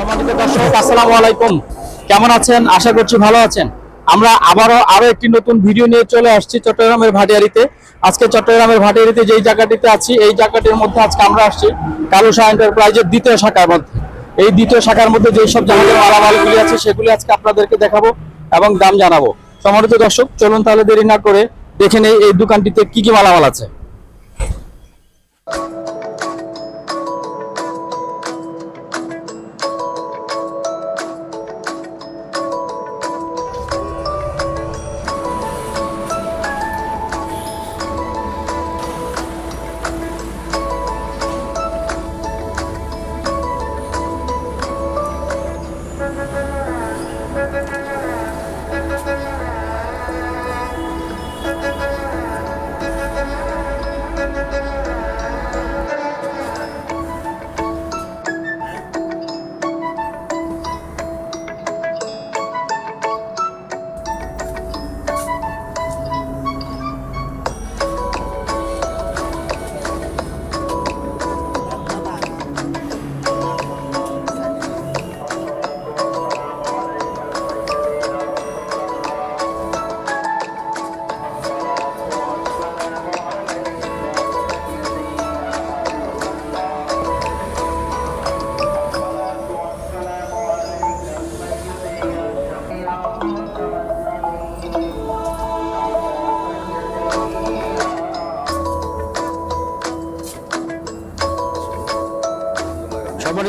সম্মানিত দর্শক, আসসালামু আলাইকুম। কেমন আছেন? আশা করছি ভালো আছেন। আমরা আবারও আরও একটি নতুন ভিডিও নিয়ে চলে আসছি চট্টগ্রামের ভাটিয়ারিতে। আজকে চট্টগ্রামের ভাটিয়ারিতে যেই জায়গাটিতে আছি, এই জায়গাটির মধ্যে আজকে আমরা আসছি কালুসা এন্টারপ্রাইজের দ্বিতীয় শাখার মধ্যে। এই দ্বিতীয় শাখার মধ্যে যেই সব জাহাজের মালামালগুলি আছে, সেগুলি আজকে আপনাদেরকে দেখাবো এবং দাম জানাব। সম্মানিত দর্শক, চলুন তাহলে দেরি না করে দেখে নেই এই দোকানটিতে কি কি মালামাল আছে।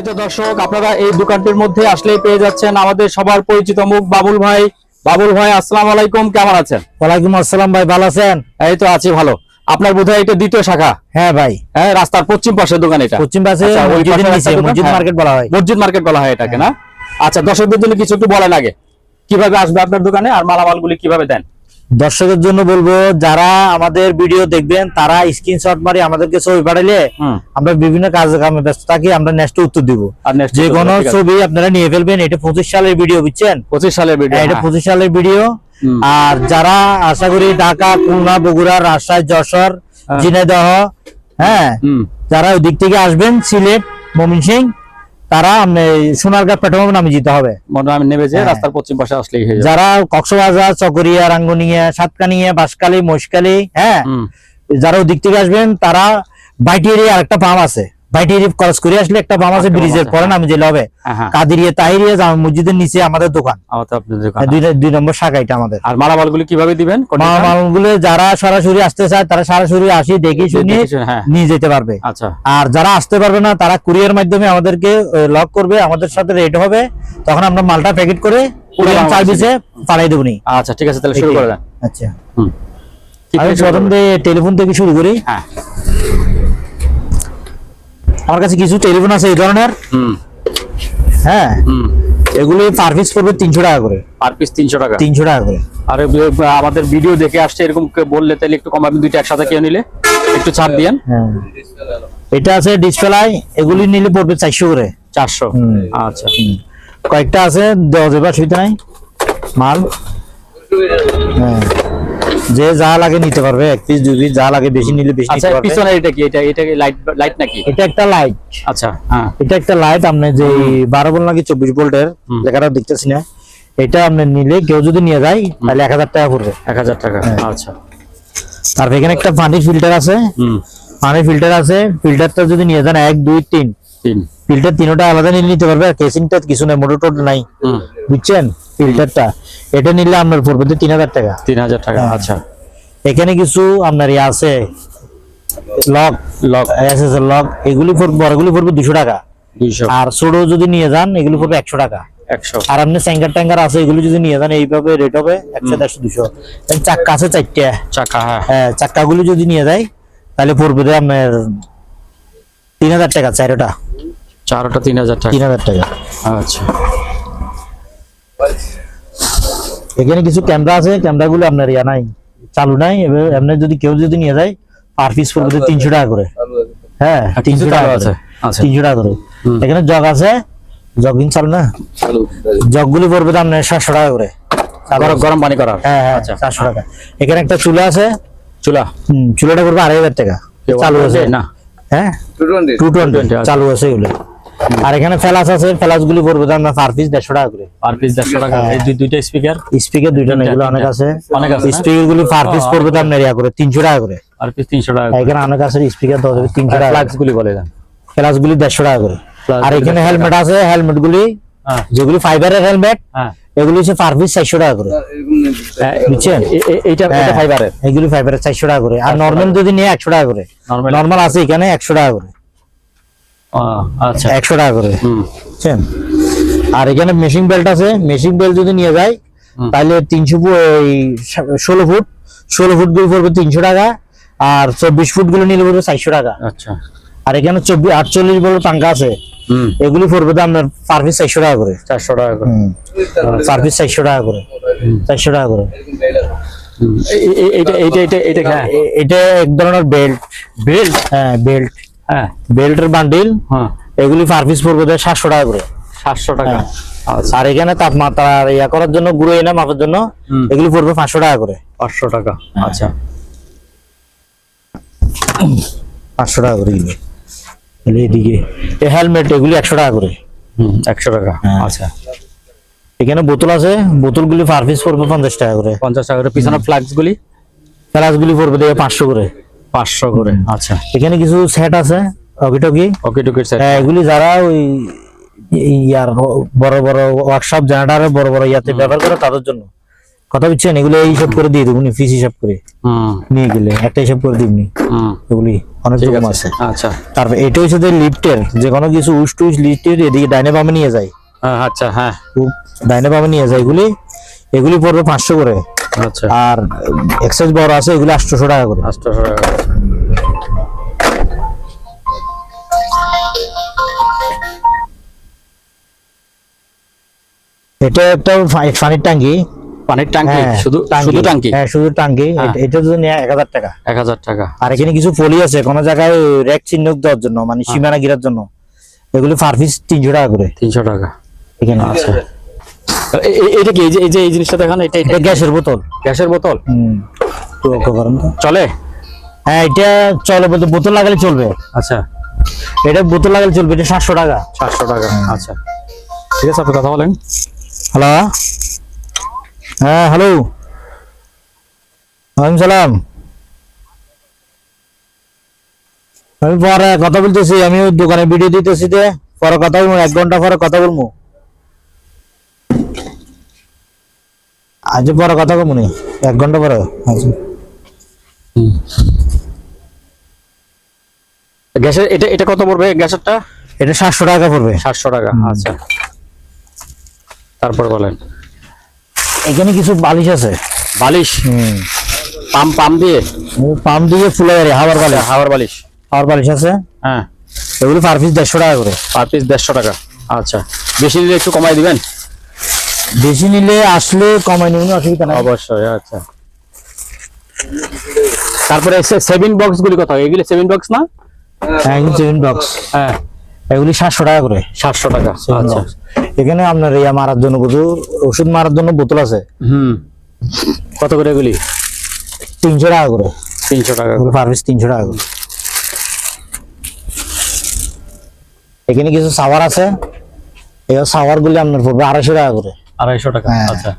সম্মানিত দর্শক আপনারা এই দোকানটির মধ্যে আসলেই পেয়ে যাচ্ছেন আমাদের সবার পরিচিত মুখ বাবুল ভাই। বাবুল ভাই আসসালামু আলাইকুম কেমন আছেন? ওয়ালাইকুম আসসালাম ভাই ভালো আছেন? এই তো আছি ভালো। আপনার বোধহয় এটা দ্বিতীয় শাখা? হ্যাঁ ভাই। হ্যাঁ রাস্তার পশ্চিম পাশের দোকান এটা। পশ্চিম পাশে আচ্ছা? মসজিদ হ্যাঁ। মার্কেট বলা হয়। মসজিদ মার্কেট বলা হয় এটাকে না? আচ্ছা দর্শকদের জন্য কিছু একটু বলেন আগে কীভাবে আসবে আপনার দোকানে আর মালামালগুলি কীভাবে দেন? দর্শকের জন্য বলব যারা আমাদের ভিডিও দেখবেন তারা স্ক্রিনশট মারি আমাদেরকে ছবি পাঠাইলে আমরা বিভিন্ন কাজে কামে ব্যস্ত থাকি আমরা নেক্সট উত্তর দিব। আর যে কোনো ছবি আপনারা নিয়ে ফেলবেন এটা পঁচিশ সালের ভিডিও বুঝছেন? পঁচিশ সালের ভিডিও হ্যাঁ, এটা পঁচিশ সালের ভিডিও আর যারা আশা করি ঢাকা খুলনা বগুড়া রাজশাহী যশোর হ্যাঁ। ঝিনাইদহ হ্যাঁ যারা ওই দিক থেকে আসবেন সিলেট মমিন সিং তারা আপনি সোনারগাঁ পেট্রোল নামে যেতে হবে। আমি যে হ্যাঁ। রাস্তার পশ্চিম পাশে আসলেই যারা কক্সবাজার চকরিয়া রাঙ্গুনিয়া সাতকানিয়া বাসকালী মহিষকালী হ্যাঁ যারা ওদিক থেকে আসবেন তারা বাইটি আর আরেকটা পাম্প আছে। ক্রস করে আসলে একটা ব্রিজের পরে নামে হবে হ্যাঁ, হ্যাঁ কাদিরিয়া তাহিরিয়া জামা মসজিদের নিচে আমাদের দোকান। দুই নম্বর শাখা এটা আমাদের। আর কীভাবে দিবেন? যারা সরাসরি আসতে চায় তারা সরাসরি আসি দেখে শুনে হ্যাঁ। নিয়ে যেতে পারবে। আচ্ছা। আর যারা আসতে পারবে না তারা কুরিয়ার মাধ্যমে আমাদেরকে লক করবে আমাদের সাথে রেট হবে। তখন আমরা মালটা প্যাকেট করে কুরিয়ার। সার্ভিসে দেবো। আচ্ছা ঠিক আছে তাহলে শুরু করে দেন। আচ্ছা। আমি প্রথম টেলিফোন থেকে শুরু করি। হ্যাঁ। আমার কাছে কিছু টেলিফোন আছে এই ধরনের। হুম। হ্যাঁ? হুম। এগুলি পার পিস পড়বে তিনশো টাকা করে। পার পিস তিনশো টাকা। তিনশো টাকা করে। আর আমাদের ভিডিও দেখে আসছে এরকম বললে তাহলে একটু কমাবেন দুইটা একসাথে কেউ নিলে? একটু ছাড় দিয়েন। হ্যাঁ এটা আছে ডিসপ্লাই এগুলি নিলে পড়বে চারশো করে। চারশো। আচ্ছা। হুম। কয়েকটা আছে দেওয়া যাবে অসুবিধা নাই মাল। হ্যাঁ। যে যা লাগে নিতে পারবে এক পিস দুই পিস যা লাগে বেশি নিলে বেশি আচ্ছা নিতে পারবে। পিছনে এটা কি? এটা এটা লাইট লাইট নাকি? এটা একটা লাইট আচ্ছা হ্যাঁ। এটা একটা লাইট আপনি যে বারো ভোল্ট নাকি চব্বিশ ভোল্টের লেখাটা দেখতেছি না এটা আপনি নিলে কেউ যদি নিয়ে যায় তাহলে এক হাজার টাকা পড়বে। এক হাজার টাকা হ্যাঁ। আচ্ছা। তারপর এখানে একটা পানির ফিল্টার আছে। হুম। পানির ফিল্টার আছে ফিল্টারটা যদি নিয়ে যান এক দুই তিন। তিন। ফিল্টার তিনটা আলাদা নিলে নিতে পারবে আর কেসিংটা কিছু নেই মোটর টোটর নাই। হুম। বুঝছেন? ফিল্টারটা এটা নিলে আপনার পড়বে তিন হাজার টাকা। তিন হাজার টাকা হ্যাঁ। আচ্ছা। এখানে কিছু আপনার ইয়ে আছে লক লক। এসএস লক এগুলি বড়গুলি পড়বে দুশো টাকা। আর ছোট যদি নিয়ে যান এগুলি পড়বে একশো টাকা। আর আপনি স্যাঙ্গার ট্যাঙ্গার আছে এগুলো যদি নিয়ে যান এইভাবে রেট হবে একশো দেড়শো দুশো। চাক্কা আছে চারটে। চাকা হ্যাঁ। হ্যাঁ চাক্কাগুলো যদি নিয়ে যায় তাহলে পড়বে আপনার তিন হাজার টাকা চারোটা। চারোটা তিন হাজার টাকা। তিন হাজার টাকা। আচ্ছা। এখানে কিছু ক্যামেরা আছে ক্যামেরাগুলো আপনার ইয়া নাই চালু নাই এবার এমনি যদি কেউ যদি নিয়ে যায় পার পিস পড়বে তিনশো টাকা করে। হ্যাঁ তিনশো টাকা আছে? আচ্ছা তিনশো টাকা করে। এখানে জগ আছে জগিং চালু না। জগগুলি পড়বে আপনার সাতশো টাকা করে। গরম গরম পানি করার? হ্যাঁ হ্যাঁ আচ্ছা। চারশো টাকা। এখানে একটা চুলা আছে। চুলা? হুম, চুলাটা পড়বে আড়াই হাজার টাকা। চালু আছে। না? হ্যাঁ? Two twenty. 220 আছে। চালু আছে এগুলো। আর এখানে ফ্লাস আছে ফ্লাস গুলি পড়বে দাম পার পিস দেড়শো টাকা করে। পার পিস দেড়শো টাকা এই দুই দুইটা স্পিকার স্পিকার দুইটা না এগুলো অনেক আছে। অনেক আছে? স্পিকার গুলি পার পিস পড়বে দাম নেরিয়া করে তিনশো টাকা করে। পার পিস তিনশো টাকা এখানে অনেক আছে স্পিকার যাবে তিনশো টাকা ফ্লাক্স গুলি বলে দেন। ফ্লাস গুলি দেড়শো টাকা করে। আর এখানে হেলমেট আছে হেলমেট গুলি হ্যাঁ। যেগুলি ফাইবারের হেলমেট হ্যাঁ। এগুলি হচ্ছে পার পিস চারশো টাকা করে। হ্যাঁ, বুঝছেন? এইটা হ্যাঁ, ফাইবারের এগুলি ফাইবারের চারশো টাকা করে। আর নর্মাল যদি নিয়ে একশো টাকা করে। নরমাল নর্মাল আছে এখানে একশো টাকা করে। আচ্ছা। একশো টাকা করে। হুম। বুঝছেন? আর এখানে মেশিং বেল্ট আছে। মেশিং বেল্ট যদি নিয়ে যায় তাহলে তিনশো ষোলো ফুট। ষোলো ফুটগুলো পড়বে তিনশো টাকা আর চব্বিশ ফুটগুলো নিলে পড়বে চারশো টাকা। আচ্ছা। আর এখানে চব্বিশ আটচল্লিশ বড় টাঙ্কা আছে। হুম। এগুলি পড়বে তো আপনার পার পিস চারশো টাকা করে। চারশো টাকা করে। পার পিস চারশো টাকা করে। চারশো টাকা করে। হুম। এ- এ- এইটা এইটা এইটা এইটা হ্যাঁ এটা এক ধরনের বেল্ট বেল্ট হ্যাঁ বেল্ট হ্যাঁ। বেল্টের বান্ডিল হ্যাঁ। এগুলি পার পিস পড়বে তো সাতশো টাকা করে। সাতশো টাকা। হ্যাঁ। আর এখানে তাপমাত্রা ইয়া করার জন্য গুঁড়ো এনে মাপার জন্য এগুলি পড়বে পাঁচশো টাকা করে। পাঁচশো টাকা। আচ্ছা। পাঁচশো টাকা করে এগুলি। এদিকে এই হেলমেট এগুলি একশো টাকা করে। হুম একশো টাকা। হ্যাঁ। আচ্ছা। এখানে বোতল আছে বোতলগুলি পার পিস পড়বে পঞ্চাশ টাকা করে। পঞ্চাশ টাকা করে। পিছনে ফ্লাক্স গুলি গ্লাসগুলি পড়বে দেখে পাঁচশো করে। পাঁচশো করে। আচ্ছা। এখানে কিছু সেট আছে অকিটকি সেট হ্যাঁ, এগুলি যারা ওই ইয়ার বড় বড় ওয়ার্কশপ জেনারেটারে বড় বড় ইয়াতে ব্যবহার করে তাদের জন্য। কথা বুঝছেন এগুলো হিসাব করে দিয়ে দেবো ফিস হিসাব করে। হুম। নিয়ে গেলে একটা হিসাব করে দিবনি। হুম। এগুলি অনেক রকম আছে। আচ্ছা। তারপর এটা হচ্ছে যে লিফটের যে কোনো কিছু উস টুস লিফটের এদিকে ডাইনে বামে নিয়ে যায়। হ্যাঁ আচ্ছা হ্যাঁ। ডাইনে বামে নিয়ে যায় এগুলি। এগুলি পড়বে পাঁচশো করে। আর এক্সাইজ বড় আছে এগুলি আটশোশো টাকা করে। আটশোশো টাকা এটা একটা পানির ট্যাঙ্কি পানির ট্যাঙ্কি হ্যাঁ, শুধু শুধু ট্যাঙ্কি হ্যাঁ শুধু ট্যাঙ্কি হ্যাঁ। এটা- যদি নেয় এক হাজার টাকা। এক হাজার টাকা। আর এখানে কিছু পলি আছে কোন জায়গায় র্যাক চিহ্ন দেওয়ার জন্য মানে হ্যাঁ। সীমানা গিরার জন্য। এগুলি পার পিস তিনশো টাকা করে। তিনশো টাকা। এখানে আচ্ছা এ- এটা কি এই যে এই জিনিসটা দেখান এটা এটা গ্যাসের বোতল। গ্যাসের বোতল? হুম। চলে? হ্যাঁ এটা চলে বলতে বোতল লাগালে চলবে। আচ্ছা। এটা বোতল লাগালে চলবে এটা সাতশো টাকা। সাতশো টাকা আচ্ছা। ঠিক আছে আপনি কথা বলেন। হ্যালো? হ্যাঁ হ্যালো? ওয়ালাইকুম সালাম। আমি পরে কথা বলতেছি আমি ওই দোকানে ভিডিও দিতেছি যে পরে কথা বলব এক ঘণ্টা পরে কথা বলব। আজ পরে কথা বলব নি। এক ঘণ্টা পরে। আচ্ছা। গ্যাসের এটা এটা কত পড়বে গ্যাসেরটা? এটা সাতশো টাকা পড়বে। সাতশো টাকা আচ্ছা। তারপর বলেন। এখানে কিছু বালিশ আছে। বালিশ? হুম। পাম পাম দিয়ে? পাম্প দিয়ে ফুলে গাড়ি হাওয়ার বালিশ। হাওয়ার বালিশ। হাওয়ার বালিশ আছে? হ্যাঁ। এগুলো পার পিস দেড়শো টাকা করে। পার পিস দেড়শো টাকা আচ্ছা। বেশি দিলে একটু কমাই দিবেন? বেশি নিলে আসলে কমাই নেবেন অসুবিধা নাই। অবশ্যই আচ্ছা। তারপরে সেভিং বক্স গুলি কত এগুলি সেভিং বক্স না? হ্যাঁ সেভেন বক্স হ্যাঁ। এগুলি সাতশো টাকা করে। সাতশো টাকা আচ্ছা। এখানে আপনার ইয়া মারার জন্য কিছু ওষুধ মারার জন্য বোতল আছে। হুম। কত করে এগুলি? তিনশো টাকা করে। তিনশো টাকা পিস তিনশো টাকা করে। এখানে কিছু সাওয়ার আছে। এই সাওয়ার গুলি আপনার পড়বে আড়াইশো টাকা করে। আড়াইশো টাকা। হ্যাঁ। আচ্ছা।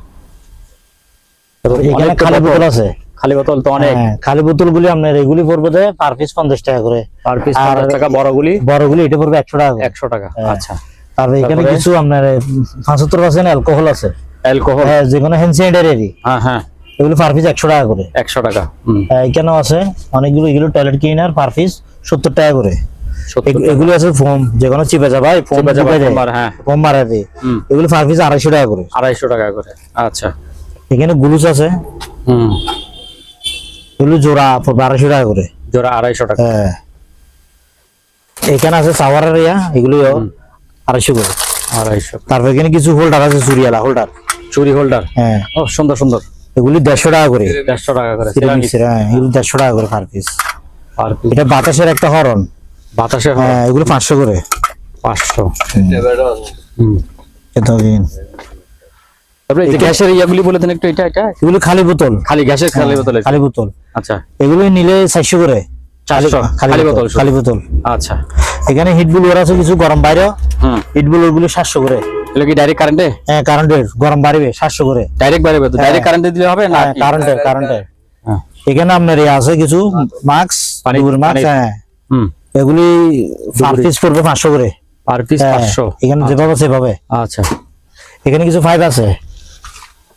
এখানে খালি বোতল। বোতল আছে। খালি বোতল তো অনেক। হ্যাঁ, খালি বোতল গুলি আপনার এগুলি পড়বে যে পার পিস পঞ্চাশ টাকা করে। পার পিস পঞ্চাশ টাকা বড়গুলি বড়গুলি এটা পড়বে একশো টাকা করে। একশো টাকা। আচ্ছা। তারপরে এখানে কিছু আপনার পঁচাত্তর পার্সেন্ট অ্যালকোহল আছে। অ্যালকোহল হ্যাঁ যে কোনো হ্যান্ড স্যানিটারি হ্যাঁ হ্যাঁ। এগুলো পার পিস একশো টাকা করে। একশো টাকা হ্যাঁ, এখানেও আছে। অনেকগুলো এগুলো টয়লেট ক্লিনার পার পিস সত্তর টাকা করে। এগুলো আছে ফোম যে কোনো চিপে যাবা ফোম চিপে যাবা, হ্যাঁ। ফোম মারা দিয়ে এগুলো পার পিস আড়াইশো টাকা করে। আড়াইশো টাকা করে আচ্ছা। এখানে গ্লুস আছে। হুম। এগুলো জোড়া আড়াইশো টাকা করে। জোড়া আড়াইশো টাকা। হ্যাঁ। এখানে আছে সাওয়ারের ইয়া এগুলো আড়াইশো করে। আড়াইশো। তারপর এখানে কিছু হোল্ডার আছে চুরিয়ালা হোল্ডার চুরি হোল্ডার হ্যাঁ। ও সুন্দর সুন্দর। এগুলি দেড়শো টাকা করে। দেড়শো টাকা করে হ্যাঁ এগুলো দেড়শো টাকা করে পার পিস এটা বাতাসের একটা হরন বাতাসে হ্যাঁ? এগুলো পাঁচশো করে। পাঁচশো। হুম। এটা হবে। তারপরে এই গ্যাসের ইয়াগুলি বলে দেন একটু এটা এটা? এগুলো খালি বোতল। খালি গ্যাসের খালি বোতলে? খালি বোতল। আচ্ছা। এগুলো নিলে চারশো করে। খালি খালি বোতল খালি বোতল। আচ্ছা। এখানে হিট আছে কিছু গরম বাইরে। হুম। হিট ব্লোয়ার গুলি সাতশো করে। এগুলো কি ডাইরেক্ট কারেন্টে হ্যাঁ কারেন্টের গরম বাড়বে সাতশো করে। ডাইরেক্ট বাড়বে তো? ডাইরেক্ট কারেন্টে দিলে হবে না কারেন্টের কারেন্টের হ্যাঁ। এখানে আপনার ইয়ে আছে কিছু মাস্ক পানি- মাস্ক হ্যাঁ। হুম। এগুলি পার পিস পড়বে পাঁচশো করে। পার পিস হ্যাঁ, পাঁচশো। এখানে যেভাবে সেভাবে। আচ্ছা। এখানে কিছু ফাইভ আছে।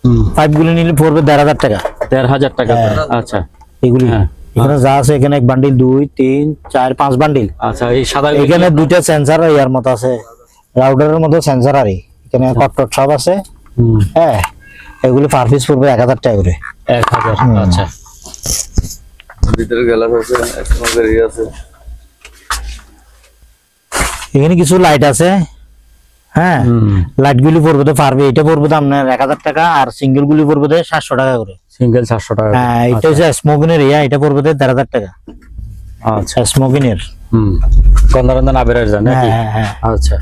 হুম। পাইপ গুলি নিলে পড়বে দেড় হাজার টাকা। দেড় হাজার টাকা আচ্ছা। এগুলি। হ্যাঁ। এখানে যা আছে এখানে এক বান্ডিল দুই তিন চার পাঁচ বান্ডিল আচ্ছা এই সাদা এখানে দুইটা সেন্সার ইয়ার মতো আছে। রাউটারের মতো সেন্সার আরই এখানে কট্টর সব আছে। হ্যাঁ। এগুলি পার পিস পড়বে এক হাজার টাকা করে। এক হাজার আচ্ছা। ভিতরে গ্লাস আছে একটা ইয়ে আছে। এখানে কিছু লাইট আছে। হ্যাঁ? লাইট গুলি পড়বে পারবে। এটা পড়বে আপনার এক হাজার টাকা আর সিঙ্গেল গুলি পড়বে সাতশো টাকা করে। সিঙ্গেল চারশো টাকা হ্যাঁ এটা হচ্ছে স্মোকিনের ইয়া এটা পড়বে দেড় হাজার টাকা। আচ্ছা। স্মোকিনের হুম। গন্ধরন্ধ না বেরোয় হ্যাঁ হ্যাঁ হ্যাঁ। আচ্ছা।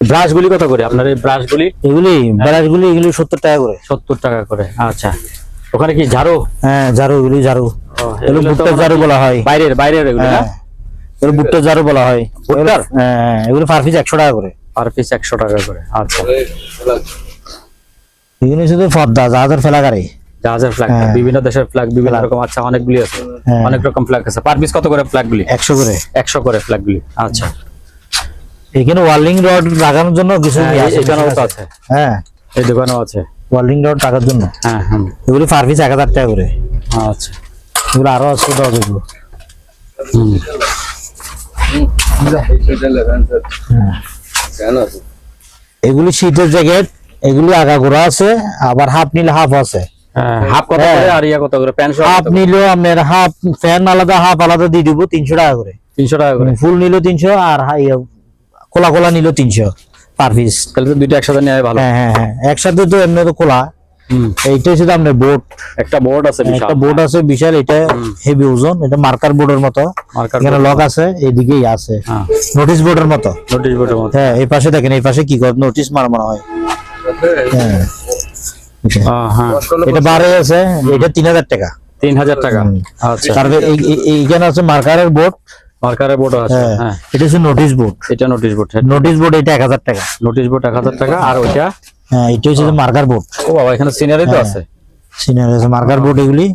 ব্রাশ গুলি কত করে? আপনার এই ব্রাশ গুলি? এগুলি ব্রাশ গুলি এগুলি সত্তর টাকা করে। সত্তর টাকা করে আচ্ছা। ওখানে কি ঝাড়ু? হ্যাঁ ঝাড়ু এগুলি ঝাড়ু। এগুলো এগুলো ভুট্টার ঝাড়ু বলা হয়। বাইরের বাইরের এগুলো হ্যাঁ। এগুলো ভুট্টার ঝাড়ু বলা হয়। ভুট্টার? হ্যাঁ এগুলো পার পিস একশো টাকা করে। পার পিস একশো টাকা করে আচ্ছা। এগুলি শুধু পর্দা জাহাজের ফেলা গাড়ি জাহাজের ফ্ল্যাগ। বিভিন্ন দেশের ফ্ল্যাগ বিভিন্ন রকম আচ্ছা অনেকগুলি আছে। হ্যাঁ। অনেক রকম ফ্ল্যাগ আছে। পার পিস কত করে ফ্ল্যাগ গুলি একশো করে। একশো করে ফ্ল্যাগ গুলি আচ্ছা। এখানে ওয়ার্লিং রড লাগানোর জন্য কিছু হ্যাঁ, আছে, এখানেও তো আছে। হ্যাঁ। এই দোকানেও আছে। ওয়ার্লিং রড টাকার জন্য। হ্যাঁ হ্যাঁ। এগুলি পার পিস এক হাজার টাকা করে। আচ্ছা। এগুলো আরও আছে দশ এগুলো। এগুলি শীতের জ্যাকেট এগুলি আছে আবার হাফ নিলে হাফ আছে। হ্যাঁ হাফ কত হ্যাঁ। করে আর ইয়া কত করে প্যান্ট হাফ নিলেও আপনার হাফ ফ্যান আলাদা হাফ আলাদা দিয়ে দিব তিনশো টাকা করে। তিনশো টাকা করে? ফুল নিল তিনশো আর ইয়ে, কোলা কোলা নিল তিনশো পার পিস তাহলে তো দুইটা একসাথে নেওয়া ভালো। হ্যাঁ হ্যাঁ হ্যাঁ। একসাথে তো এমনি তো কোলা। এইটা হচ্ছে আপনার বোট একটা বোর্ড আছে বিশাল একটা বোর্ড আছে বিশাল এটা হেভি ওজন এটা মার্কার বোর্ডের মতো। এখানে লক আছে এইদিকেই আছে। হ্যাঁ। নোটিশ বোর্ডের মতো। নোটিশ বোর্ডের মতো। হ্যাঁ এই পাশে দেখেন এই পাশে কি করে নোটিশ মারা মনে হয়। হ্যাঁ। হ্যাঁ। এটা বারে আছে এটা তিন হাজার টাকা। তিন হাজার টাকা। আচ্ছা। তারপরে এই- এই- এইখানে আছে মার্কারের বোর্ড মার্কারের বোর্ড আছে হ্যাঁ। হ্যাঁ। এটা হচ্ছে নোটিশ বোর্ড এটা নোটিশ বোর্ড নোটিশ বোর্ড এটা এক হাজার টাকা। নোটিশ বোর্ড এক হাজার টাকা আর ওইটা হ্যাঁ এটা হচ্ছে মার্কার বোর্ড ও বাবা এখানে সিনারি তো হ্যাঁ। আছে। সিনারি আছে মার্কার বোর্ড এগুলি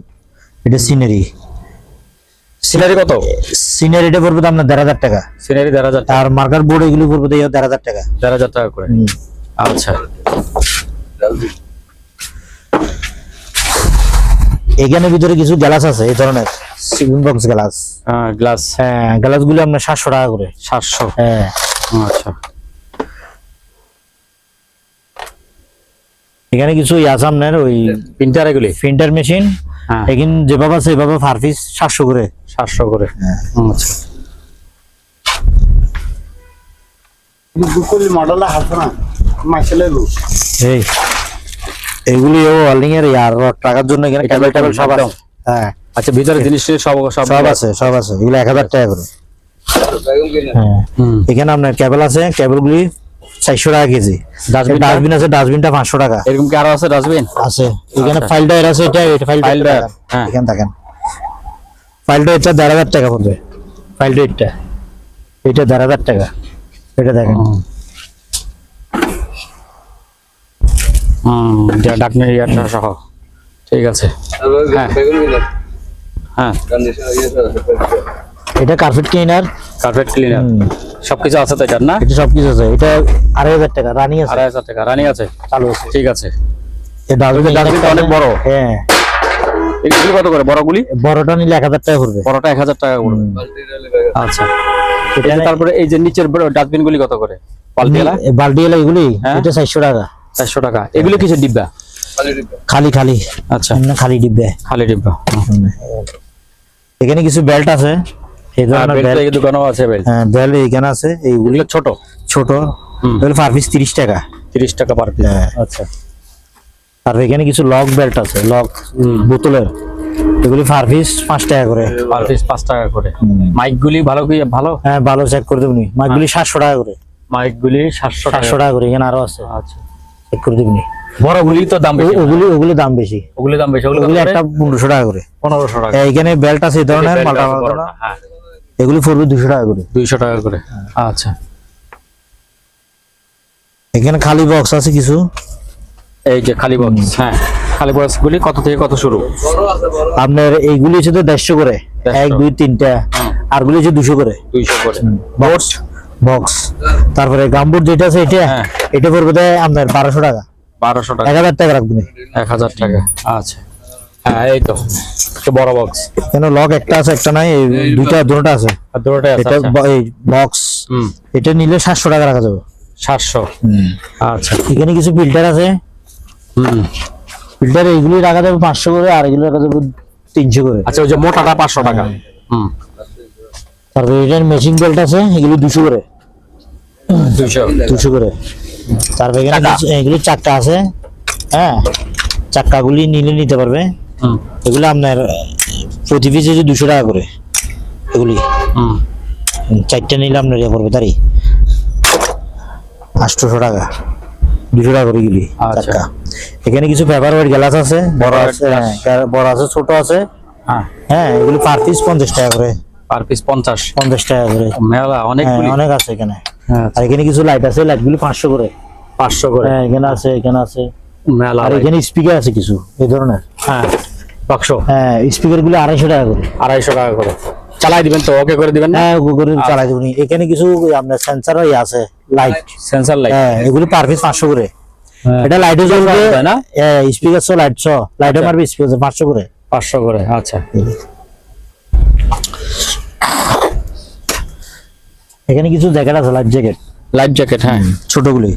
এটা সিনারি সিনারি কত? সিনারিটা পড়বে আপনার দেড় হাজার টাকা। সিনারি দেড় হাজার আর মার্কার বোর্ড এগুলি পড়বে দেড় হাজার টাকা। দেড় হাজার টাকা করে। আচ্ছা। এখানে ভিতরে কিছু গ্লাস আছে এই ধরনের। বক্স গ্লাস হ্যাঁ গ্লাস হ্যাঁ আপনার সাতশো টাকা করে। সাতশো। হ্যাঁ। আচ্ছা। এখানে কিছু আছে আপনার ওই প্রিন্টার এগুলি? প্রিন্টার মেশিন হ্যাঁ। এখানে যেভাবে আছে এভাবে পার পিস সাতশো করে। সাতশো করে। আচ্ছা। মডেলটা হাসবে না এই এগুলি ও ওয়ার্লিং এর ইয়ার টাকার জন্য এখানে এটা কেবল টেবল সব আছে। হ্যাঁ। আচ্ছা ভিতরে জিনিস সব সব আছে? সব আছে। এগুলো এক হাজার টাকা করে। হ্যাঁ। এখানে আপনার কেবল আছে কেবল গুলি চারশো টাকা কেজি। টা? ডাস্টবিন আছে ডাস্টবিনটা পাঁচশো টাকা। এরকম কি আরও আছে ডাস্টবিন আছে। এখানে ফাইল ডায়ার আছে এটা এটা ফাইল File ডায়ার হ্যাঁ। এখানে থাকেন ফাইল ডায়ারটা দেড় হাজার টাকা পড়বে। ফাইল ডায়ারটা এটা দেড় হাজার টাকা। এটা দেখেন। হুম। ডাকনের ইয়ারটা সহ। ঠিক আছে। হ্যাঁ। হ্যাঁ। কন্ডিশন আছে এটা কার্পেট ক্লিনার কার্পেট ক্লিনার সবকিছু আছে তো এটার না? এটা সব কিছু আছে। এটা আড়াই হাজার টাকা রানি আছে। আড়াই হাজার টাকা রানি আছে? চালু আছে। ঠিক আছে। এই ডাস্টবিন ডাস্টবিনটা অনেক বড়। হ্যাঁ। এগুলি কত করে বড়গুলি বড়টা নিলে এক হাজার টাকা পড়বে বড়টা এক হাজার টাকা পড়বে আচ্ছা। তারপরে এই যে নিচের ডাস্টবিন গুলি কত করে? পাল্টিয়ালা এই বালতি এগুলি? হ্যাঁ। এটা চারশো টাকা। চারশো টাকা। এগুলি কিছু ডিব্বা? খালি খালি আচ্ছা। খালি ডিব্বে। খালি ডিব্বা। এখানে কিছু বেল্ট আছে। এই ধরনের বেল্ট বেল্ট এই দোকানও আছে হ্যাঁ বেল্ট এখানে আছে এইগুলি ছোট? ছোট। হুম। পার পিস তিরিশ টাকা। তিরিশ টাকা পার পিস হ্যাঁ। আচ্ছা। আর এখানে কিছু লক বেল্ট আছে লক বোতলের। এগুলি পার পিস পাঁচ টাকা করে। পার পিস পাঁচ টাকা করে। মাইক গুলি ভালো কি? ভালো? হ্যাঁ ভালো চেক করে দেবনি। মাছগুলি সাতশো টাকা করে। মাইক গুলি সাতশো টাকা। সাতশো টাকা করে এখানে আরও আছে। আচ্ছা। চেক করে দেবনি। বড় গুলি তো দাম বেশি ওগুলি ওগুলি দাম বেশি। ওগুলি দাম বেশি। ওগুলি? একটা পনেরোশো টাকা করে। পনেরোশো টাকা। এখানে বেল্ট আছে এই ধরনের মালটা হ্যাঁ। এগুলি পড়বে দুশো টাকা করে। দুইশো টাকা করে। আচ্ছা। এখানে খালি বক্স আছে কিছু? এই যে খালি বক্স হ্যাঁ। খালি বক্স গুলি কত থেকে কত শুরু? আপনার এইগুলি হচ্ছে তো দেড়শো করে। এক দুই তিনটা। আর গুলি হচ্ছে দুশো করে। দুইশো করে। বক্স বক্স তারপরে গাম্বুর যেটা আছে এটা হ্যাঁ। এটা পড়বে আপনার বারোশো টাকা। বারোশো টাকা। এক হাজার টাকা রাখবেন। এক হাজার টাকা। আচ্ছা। হ্যাঁ এই তো। একটা বড় বক্স কেন লক একটা আছে একটা নাই এই দুইটা দুটোটা আছে। আর দুটোটাই আছে এটা আচ্ছা। এই বক্স এটা নিলে সাতশো টাকা রাখা যাবে। সাতশো। আচ্ছা। এখানে কিছু ফিল্টার আছে। হুম। ফিল্টার এইগুলি রাখা যাবে পাঁচশো করে আর এগুলো রাখা যাবে তিনশো করে। আচ্ছা ওই যে মোটাটা পাঁচশো টাকা। হুম। তারপরে এটার বেল্ট আছে এগুলো দুশো করে। দুশো। করে। তারপরে এখানে চাকা। কিছু- এগুলি চাক্কা আছে। হ্যাঁ চাক্কাগুলি নিলে নিতে পারবে। এগুলো আপনার প্রতি পিস হচ্ছে দুশো টাকা করে এগুলি। হুম, নিলে আপনার ইয়ে পড়বে তারই? আটশোশো টাকা। দুশো টাকা করে এগুলি আচ্ছা। এখানে কিছু পেপার ওয়েট গ্লাস আছে বড় আছে হ্যাঁ, বড় আছে ছোট আছে। হ্যাঁ। হ্যাঁ এগুলি পার পিস পঞ্চাশ টাকা করে। পার পিস পঞ্চাশ। পঞ্চাশ টাকা করে। মেলা হ্যাঁ অনেকগুলি অনেক আছে এখানে। হ্যাঁ। আর এখানে কিছু লাইট আছে লাইটগুলি পাঁচশো করে। পাঁচশো করে। হ্যাঁ এখানে আছে এখানে আছে। মেলা আর এখানে স্পিকার আছে কিছু এই ধরনের। হ্যাঁ। বাক্স? হ্যাঁ স্পিকারগুলো আড়াইশো টাকা করে। আড়াইশো টাকা করে। চালাই দিবেন তো? ওকে করে দিবেন হ্যাঁ গুগল চালাই দেবো এখানে কিছু আপনার সেন্সার আছে লাইট সেন্সার লাইট হ্যাঁ এগুলি পার পিস পাঁচশো করে। এটা লাইটও জ্বলবে। না? স্পিকার সহ লাইট সহ লাইটও মারবে স্পিকার পাঁচশো করে। পাঁচশো করে আচ্ছা। এখানে কিছু জ্যাকেট আছে লাইট জ্যাকেট লাইফ জ্যাকেট হ্যাঁ। ছোটগুলি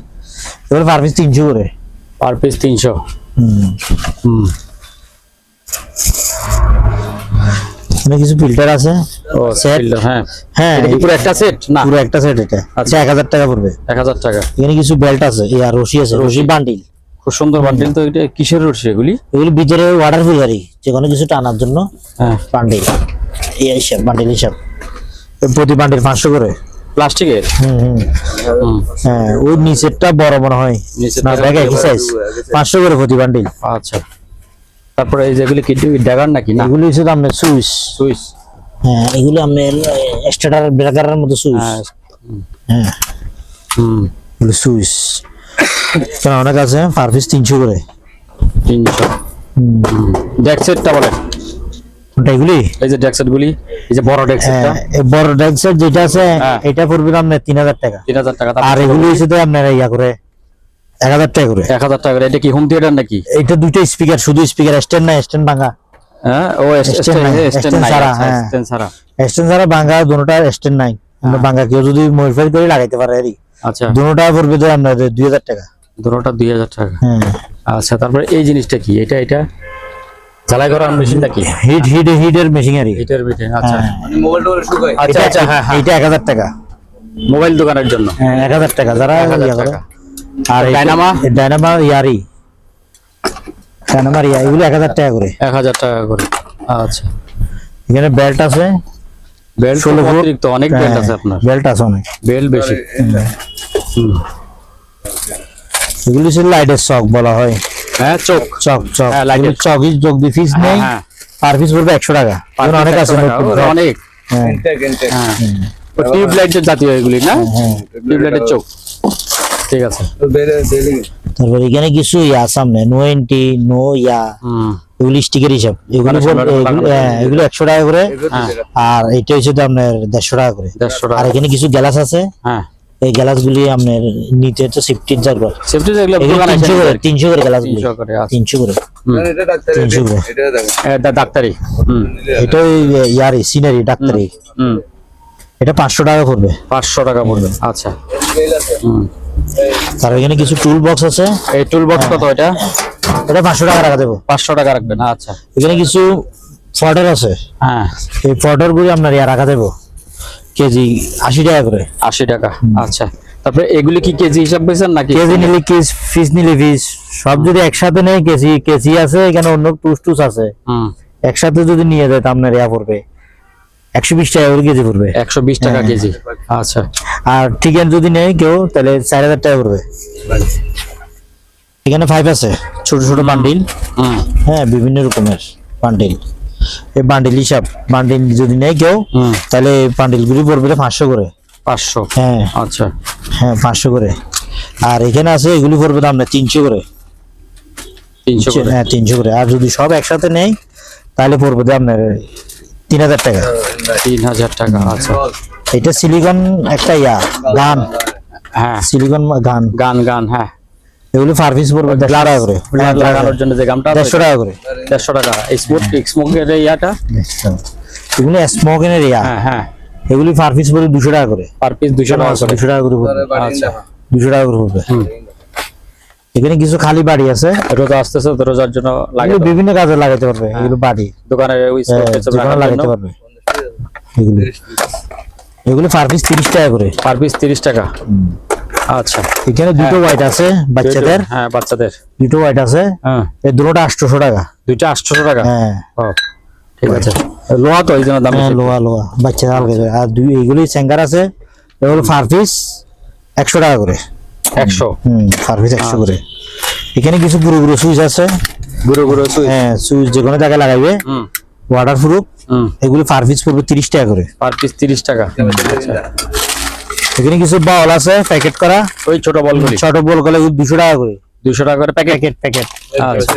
এগুলো পার পিস তিনশো করে। পার পিস তিনশো। হুম। এখানে কিছু ফিল্টার আছে। ও filter, হ্যাঁ। হ্যাঁ এটা পুরো একটা সেট না। পুরো একটা সেট এটা। আচ্ছা। আচ্ছা এক হাজার টাকা পড়বে। এক হাজার টাকা। এখানে কিছু বেল্ট আছে আর রশি আছে রশি বান্ডিল খুব সুন্দর বান্ডিল তো এটা। কিসের রয়েছে এগুলি? এগুলি ভিতরে যে কোনো কিছু টানার জন্য হ্যাঁ। বান্ডিল এই হিসাব বান্ডিল হিসাব। প্রতি বান্ডিল পাঁচশো করে। প্লাস্টিকের? হুম হুম। হুম। হ্যাঁ ওই নিচেরটা বড় মনে হয়। না একই সাইজ পাঁচশো করে প্রতি বান্ডিল আচ্ছা। তারপরে এই যেগুলি কি ড্যাগার নাকি না? এগুলি হচ্ছে আপনার সুইচ সুইচ হ্যাঁ এগুলি আপনার স্টার্টার ব্রেকারের মতো সুইচ হ্যাঁ। হ্যাঁ। হুম। এগুলো সুইচ কেন অনেক আছে পার পিস তিনশো করে। তিনশো। ডেক সেটটা বলেন। ওটা এগুলি? এই যে ডেক সেট গুলি এই যে বড় ডেক সেটটা। হ্যাঁ, এই বড় ডেক্সের যেটা আছে হ্যাঁ। এটা পড়বে আপনার তিন হাজার টাকা। তিন হাজার টাকা আর এগুলি হচ্ছে আপনার ইয়া করে। এক হাজার টাকা করে। এক হাজার টাকা করে। এটা কি হোম থিয়েটার নাকি? এটা দুইটা স্পিকার শুধু স্পিকার স্ট্যান্ড না স্ট্যান্ড ভাঙা। হ্যাঁ ও স্ট্যান্ড নাই, স্ট্যান্ড ছাড়া, আচ্ছা, হ্যাঁ। stand ছাড়া। স্ট্যান্ড ছাড়া ভাঙা দুটোটা স্ট্যান্ড নাই। ভাঙা কেউ যদি মডিফাই করে লাগাইতে পারে আর আচ্ছা। দুটোটা পড়বে তো আপনার দুই হাজার টাকা। দুটোটা দুই হাজার টাকা। হ্যাঁ। আচ্ছা তারপরে এই জিনিসটা কি? এটা এটা? ঝালাই করার মেশিনটা কি? হিট হিট হিটের মেশিনারি হিটার বিটে আচ্ছা। মোবাইল শুকায় আচ্ছা আচ্ছা হ্যাঁ হ্যাঁ। এটা এক হাজার টাকা। মোবাইল দোকানের জন্য। হ্যাঁ এক হাজার টাকা। যারা এক হাজার ইয়া করে। টাকা। আর এই- ডায়নামা? এই ডায়নামা ইয়ারি এগুলো এক হাজার টাকা করে। এক হাজার টাকা করে। আচ্ছা। এখানে বেল্ট আছে। বেল্ট ষোলো অতিরিক্ত অনেক বেল্ট আছে আপনার। বেল্ট আছে অনেক। বেল্ট বেশি। এগুলো ছিল লাইটের চক বলা হয়। হ্যাঁ চোখ চক চক। হ্যাঁ, এগুলো চকই চক দিয়ে ফিস নেই। হ্যাঁ পার পিস পড়বে একশো টাকা। অনেক আছে চক। অনেক। হ্যাঁ। হ্যাঁ টিউব লাইটের জাতীয় এগুলি না? হ্যাঁ টিউব লাইটের চোখ ঠিক আছে। বেরে বেরে তারপর এখানে কিছু ইয়া সামনে নো এন্টি নো ইয়া হুম। এগুলো হিসাব। এগুলো হ্যাঁ, এগুলো একশো টাকা করে। হ্যাঁ। আর এটা হচ্ছে তো আপনার দেড়শো টাকা করে। আর এখানে কিছু গ্লাস আছে। হ্যাঁ। এই গ্লাস গুলি আপনার নিতে হচ্ছে সেফটি যেগুলো তিনশো করে তিনশো করে গ্লাস গুলি তিনশো করে আচ্ছা। তিনশো করে। এটা ডাক্তার। এটা ওই ইয়ারি সিনারি ডাক্তারি। হুম। এটা পাঁচশো টাকা পড়বে। পাঁচশো টাকা পড়বে আচ্ছা। তার এখানে কিছু টুল বক্স আছে। এই টুল বক্স কত এটা? এটা পাঁচশো টাকা রাখা দেবো। পাঁচশো টাকা রাখবেন আচ্ছা। এখানে কিছু ফটার আছে। হ্যাঁ। এই ফটার গুলি আপনার ইয়া রাখা দেবো। কেজি আশি টাকা করে। আশি টাকা আচ্ছা। তারপরে এগুলি কি কেজি হিসাব পেয়েছেন নাকি? কেজি নিলে কেজ ফিস নিলে ফিস। সব যদি একসাথে নেই কেজি কেজি আছে এখানে অন্য টুস টুস আছে। হুম। একসাথে যদি নিয়ে যায় তা আপনার ইয়া পড়বে। একশো বিশ টাকা করে কেজি পড়বে। একশো বিশ টাকা হ্যাঁ। কেজি। আচ্ছা। আর চিকেন যদি নেয় কেউ তাহলে চার হাজার টাকা পড়বে। এখানে ফাইভ আছে। ছোট ছোট বান্ডিল হ্যাঁ বিভিন্ন রকমের বান্ডিল এই বান্ডিল হিসাব বান্ডিল যদি নেই কেউ তাহলে বান্ডিল গুলি পড়বে পাঁচশো করে। পাঁচশো। হ্যাঁ। আচ্ছা। হ্যাঁ পাঁচশো করে। আর এখানে আছে এগুলি পড়বে দাম না তিনশো করে। তিনশো করে। হ্যাঁ তিনশো করে। আর যদি সব একসাথে নেই তাহলে পড়বে আপনার তিন হাজার টাকা। তিন হাজার টাকা আচ্ছা। এটা সিলিকন একটা ইয়া গান। হ্যাঁ। সিলিকন গান। গান গান হ্যাঁ। এগুলি পার পিস পড়বে দেড়শো টাকা করে। ব্ল্যাক লাগানোর জন্য যে গামটা দেড়শো টাকা করে। দেড়শো টাকা। স্মোক স্মোকের ইয়াটা? এগুলি স্মোকেনের ইয়া। হ্যাঁ হ্যাঁ। এগুলি পার পিস পড়বে দুশো টাকা করে। পার পিস দুশো টাকা দুশো টাকা করে আচ্ছা। দুশো টাকা করে পড়বে। হুম। এখানে কিছু খালি বাড়ি আছে রোজা আসতেছে তো রোজার জন্য লাগে বিভিন্ন কাজে লাগাতে পারবে এগুলো বাড়ি। দোকানে ওই হ্যাঁ, লাগাতে পারবে। এগুলো। এগুলো পার পিস তিরিশ টাকা করে। পার পিস তিরিশ টাকা। আচ্ছা। এখানে দুটো হোয়াইট আছে বাচ্চাদের। হ্যাঁ বাচ্চাদের। দুটো হোয়াইট আছে হ্যাঁ। এই দুটোটা টাকা। টাকা? হ্যাঁ। ঠিক আছে। লোহা তো দাম হ্যাঁ লোহা লোহা বাচ্চাদের আর দুই স্যাঙ্গার আছে এগুলো পার পিস একশো টাকা করে। একশো। পার পিস একশো করে। এখানে কিছু পুরো পুরো সুইচ আছে। গুঁড়ো গুঁড়ো সুইচ। হ্যাঁ সুইচ যে কোনো জায়গায় লাগাইবে। ওয়াটার প্রুফ হুম। এগুলো পার পিস পড়বে তিরিশ টাকা করে। পার পিস তিরিশ টাকা। আচ্ছা। এখানে কিছু বাউল আছে প্যাকেট করা। ওই ছোট বলগুলি। ছোট বল গলে দুশো টাকা করে। দুশো টাকা করে প্যাকেট? Packet packet. আচ্ছা।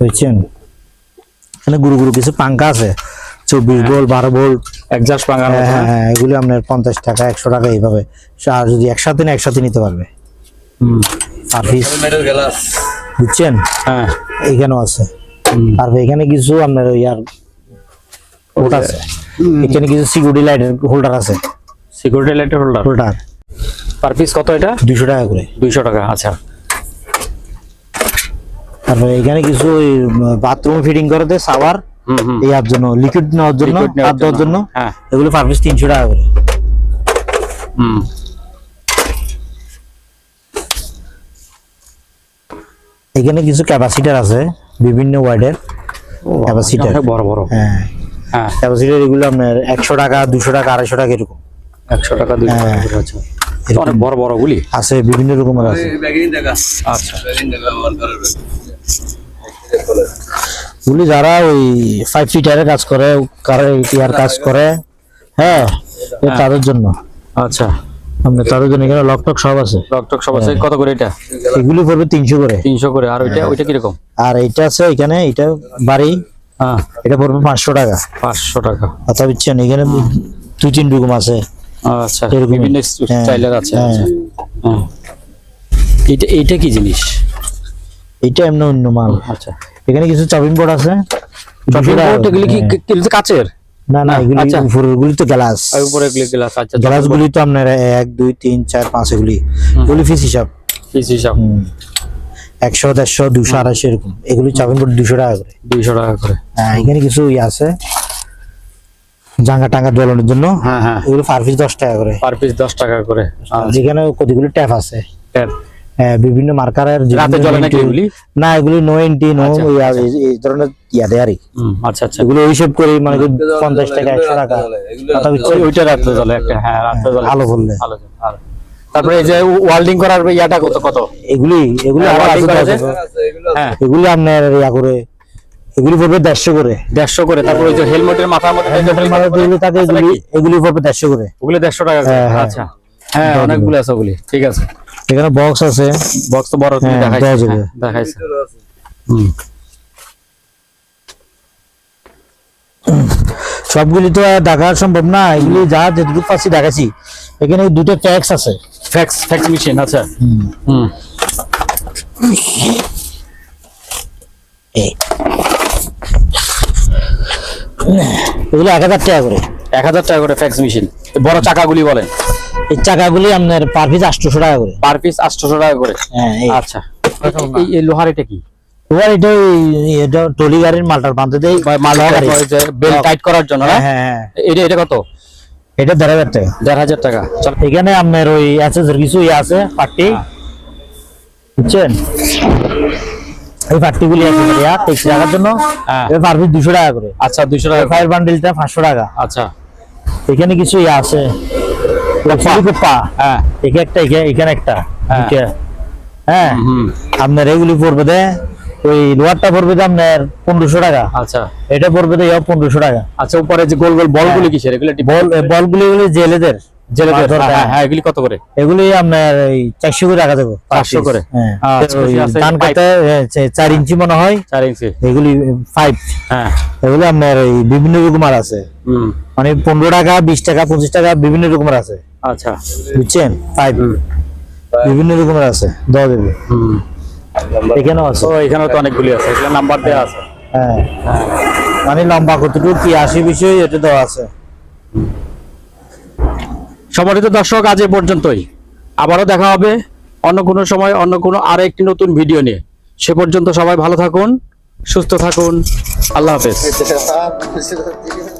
বুঝছেন? এখানে গুরু গুরু কিছু পাঙ্কা আছে। চব্বিশ ভোল্ট বারো ভোল্ট একজাস্ট বাঙাল হ্যাঁ হ্যাঁ হ্যাঁ? এগুলি আপনার পঞ্চাশ টাকা একশো টাকা এইভাবে। আর যদি একসাথে না একসাথে নিতে পারবে। পিস বুঝছেন? হ্যাঁ। এইখানেও আছে। আর এখানে কিছু আপনার ওই আর ওটা আছে। এখানে কিছু সিকিউরিটি লাইটের হোল্ডার আছে। সিকিউরিটি লাইটের হোল্ডার হোল্ডার পার পিস কত এটা? দুশো টাকা করে। দুইশো টাকা আচ্ছা। তারপরে এখানে কিছু বাথরুম ফিটিং করে দেয় সাওয়ার ইয়ার জন্য লিকুইড নেওয়ার জন্য হাত দেওয়ার জন্য হ্যাঁ। এগুলো পার পিস তিনশো টাকা করে। হুম। এখানে কিছু ক্যাপাসিটার আছে বিভিন্ন ওয়ার্ডের Capacitor। অনেক বড় বড়। হ্যাঁ। হ্যাঁ। ক্যাপাসিটার এগুলো আপনার একশো টাকা দুশো টাকা আড়াইশো টাকা এরকম। একশো টাকা দুইশো টাকা হ্যাঁ। অনেক বড় বড় গুলি আছে বিভিন্ন রকমের আছে। আচ্ছা। এগুলি যারা ওই ফাইভ ফিটারের কাজ করে ইয়ার কাজ করে হ্যাঁ তাদের জন্য। আচ্ছা। তাদের জন্য এখানে লক টক সব আছে। ডক্টর সব আছে। কত করে এটা? এগুলি পড়বে তিনশো করে। আর ওইটা ওইটা কীরকম? আর এটা আছে এখানে এটা বাড়ি। হ্যাঁ। এটা পড়বে পাঁচশো টাকা। পাঁচশো টাকা। কথা বুঝছেন? এখানে দুই তিন রকম আছে। আচ্ছা। বিভিন্ন হ্যাঁ, স্টাইলের আছে। হ্যাঁ। আচ্ছা। হ্যাঁ। এইটা কি জিনিস? এটা এমনি অন্য মাল। আচ্ছা। এখানে কিছু চপিং বোর্ড আছে। চপিং বোর্ড এগুলি কি হ্যাঁ। কি- কি কাচের? না না এগুলি আচ্ছা। উপরের গুলি তো গ্লাস আর উপরে এগুলি গ্লাস আচ্ছা গ্লাস গুলি তো আপনার এক দুই তিন চার পাঁচ এগুলি। এগুলি ফিস হিসাব পিস হিসাব হুম। একশো দেড়শো দুশো আড়াইশো এরকম। এগুলি চপিং বোর্ড দুশো টাকা করে। দুইশো টাকা করে। হ্যাঁ, এখানে কিছু ইয়ে আছে। জাঙ্গা টাঙ্গা জ্বলানোর জন্য। হ্যাঁ হ্যাঁ। এগুলো পার পিস দশ টাকা করে। পার পিস দশ টাকা করে। আচ্ছা। যেখানে কতগুলো ট্যাপ আছে। ট্যাপ। হ্যাঁ, বিভিন্ন মার্কারের না এগুলি নো এন্টি নো এই ধরনের ইয়াদে আর আচ্ছা আচ্ছা। এগুলো হিসেব করি মানে পঞ্চাশ টাকা একশো টাকা। ওইটা রাত্রে জ্বলে একটা হ্যাঁ রাত্রে আলো বললে। আলো তারপরে এই যে করার ইয়াটা কত কত? এগুলি এগুলি হ্যাঁ, আবার আছে। হ্যাঁ। এগুলি আপনার ইয়া করে এগুলি পড়বে দেড়শো করে। দেড়শো করে তারপরে ওই যে হেলমেটের মাথার মধ্যে এগুলি এগুলি পড়বে দেড়শো করে। ওগুলো দেড়শো টাকা। হ্যাঁ, হ্যাঁ। আচ্ছা। হ্যাঁ অনেকগুলো আছে ওগুলি। ঠিক আছে। এখানে বক্স আছে। বক্স তো বড় তুমি হ্যাঁ, দেখাইছো। হ্যাঁ, দেখাইছো। হুম। সবগুলি তো দেখা সম্ভব না। এগুলি যা যেটুকু পাচ্ছি দেখাচ্ছি এখানে দুটো ট্যাক্স আছে। ফ্যাক্স ফ্যাক্স মেশিন আচ্ছা। হুম। এগুলো এক হাজার টাকা করে। এক হাজার টাকা করে ফ্যাক্স মেশিন বড় চাকাগুলি বলেন। এই চাকাগুলি আপনার পার পিস আটশোশো টাকা করে। পার পিস আটশোশো টাকা করে। হ্যাঁ আচ্ছা। এই লোহার এটা কি? এবার এটা এটা টলি গাড়ির মালটার বাঁধতে দেয় মাল। বেল টাইট করার জন্য হ্যাঁ হ্যাঁ হ্যাঁ। এটা এটা কত? এটা দেড় হাজার টাকা। দেড় হাজার টাকা। চল। এখানে আপনার ওই অ্যাসেসর কিছু ইয়ে আছে পার্টি বুঝছেন? এই পার্টিগুলি আছে ইয়া ট্যাক্সি রাখার জন্য। হ্যাঁ। এটা পার পিস দুশো টাকা করে। আচ্ছা দুইশো টাকা। ফায়ার বান্ডিলটা পাঁচশো টাকা। আচ্ছা। এখানে কিছু ইয়ে আছে। পা হ্যাঁ। এখানে একটা এখানে- এখানে একটা। হ্যাঁ। হ্যাঁ? হুম আপনার এগুলি পড়বে দে ওই লোয়ারটা পড়বে তো আপনার পনেরোশো টাকা। আচ্ছা। এটা পড়বে তো পনেরোশো টাকা। আচ্ছা উপরে যে গোল গোল বলগুলি কিসের? এগুলো বল বলগুলি এগুলি জেলেদের। জেলেদের হ্যাঁ হ্যাঁ। এগুলি কত করে? এগুলি আপনার এই চারশো করে যাবে 400 করে? আচ্ছা, ধান কাটতে চার ইঞ্চি মনে হয়। চার ইঞ্চি। এগুলি ফাইভ হ্যাঁ। এগুলি আপনার এই বিভিন্ন রকমের আছে। মানে পনেরো টাকা বিশ টাকা পঁচিশ টাকা বিভিন্ন রকমের আছে। আচ্ছা। বুঝছেন? ফাইভ বিভিন্ন রকমের আছে দেওয়া হুম। এখানেও আছে। এখানেও তো অনেকগুলি আছে এগুলো নাম্বার দেওয়া আছে। হ্যাঁ। মানে লম্বা কতটুকু কি আশি বিষয় এটা দেওয়া আছে। সম্মানিত দর্শক আজ এ পর্যন্তই। আবারও দেখা হবে অন্য কোনো সময় অন্য কোনো আরও একটি নতুন ভিডিও নিয়ে। সে পর্যন্ত সবাই ভালো থাকুন সুস্থ থাকুন। আল্লাহ হাফেজ।